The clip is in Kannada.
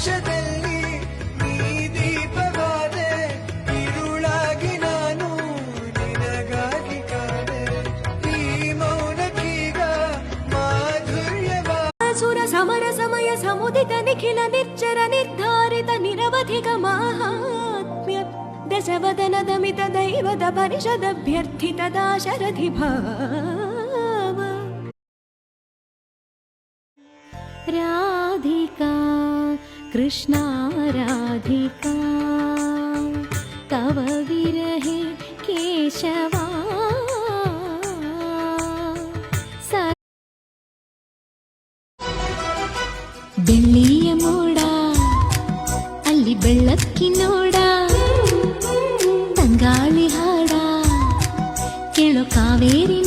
ಆಕಾಶದಲ್ಲಿ ನೀ ದೀಪವಾದೆ, ಇರುಳಾಗಿ ನಾನು ನಿನಗಾಗಿ ಕಾದೆ ಈ ಮೌನಕ್ಕೀಗ ಮಾಧುರ್ಯವಾಸುರ ಸಮರ ಸಮಯ ಸಮುದಿತ ನಿಖಿಲ ನಿರ್ಚರ ನಿರ್ಧಾರಿತ ನಿರವಧಿ ಗಮಾಹಾತ್ಮ್ಯ ದಶವದನದ ಮಿತ ದೈವದ ಪರಿಷದಭ್ಯರ್ಥಿತ ದಾಶರಥಿ ಭಾವ. ರಾ ತವ ವಿರಹೆ ಕೇಶವಾ. ಸ ಬೆಳ್ಳಿಯ ಮೋಡ ಅಲ್ಲಿ ಬೆಳ್ಳಕ್ಕಿನೋಡ ತಂಗಾಳಿ ಹಾಡ ಕೇಳೋ ಕಾವೇರಿ